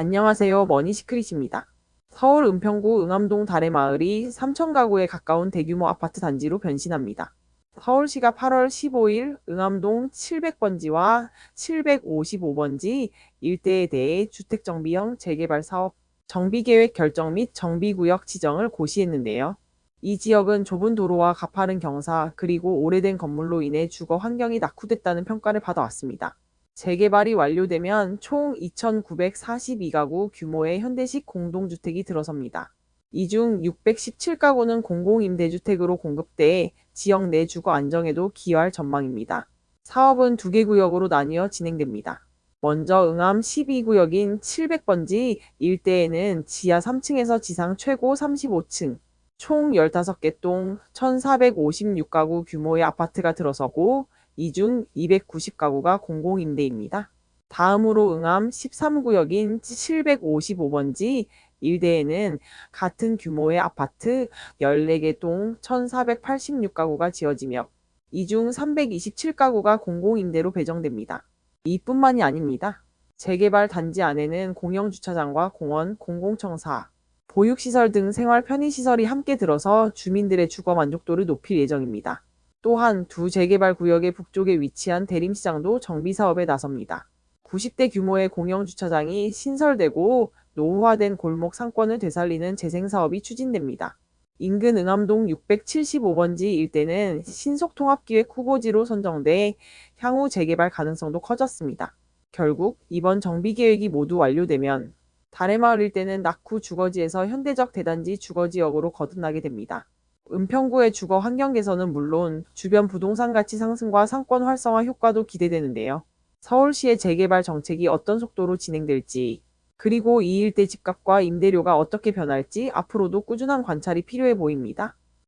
안녕하세요. 머니시크릿입니다. 서울 은평구 응암동 다래마을이 3천 가구에 가까운 대규모 아파트 단지로 변신합니다. 서울시가 8월 15일 응암동 700번지와 755번지 일대에 대해 주택정비형 재개발 사업 정비계획 결정 및 정비구역 지정을 고시했는데요. 이 지역은 좁은 도로와 가파른 경사 그리고 오래된 건물로 인해 주거 환경이 낙후됐다는 평가를 받아왔습니다. 재개발이 완료되면 총 2,942가구 규모의 현대식 공동주택이 들어섭니다. 이 중 617가구는 공공임대주택으로 공급돼 지역 내 주거 안정에도 기여할 전망입니다. 사업은 두 개 구역으로 나뉘어 진행됩니다. 먼저 응암 12구역인 700번지 일대에는 지하 3층에서 지상 최고 35층, 총 15개 동 1,456가구 규모의 아파트가 들어서고 이 중 290가구가 공공임대입니다. 다음으로 응암 13구역인 755번지 일대에는 같은 규모의 아파트 14개 동 1,486가구가 지어지며 이 중 327가구가 공공임대로 배정됩니다. 이뿐만이 아닙니다. 재개발 단지 안에는 공영주차장과 공원, 공공청사, 보육시설 등 생활 편의시설이 함께 들어서 주민들의 주거 만족도를 높일 예정입니다. 또한 두 재개발 구역의 북쪽에 위치한 대림시장도 정비 사업에 나섭니다. 90대 규모의 공영 주차장이 신설되고 노후화된 골목 상권을 되살리는 재생 사업이 추진됩니다. 인근 응암동 675번지 일대는 신속통합기획 후보지로 선정돼 향후 재개발 가능성도 커졌습니다. 결국 이번 정비계획이 모두 완료되면 다래마을 일대는 낙후 주거지에서 현대적 대단지 주거지역으로 거듭나게 됩니다. 은평구의 주거 환경 개선은 물론 주변 부동산 가치 상승과 상권 활성화 효과도 기대되는데요. 서울시의 재개발 정책이 어떤 속도로 진행될지, 그리고 이 일대 집값과 임대료가 어떻게 변할지 앞으로도 꾸준한 관찰이 필요해 보입니다.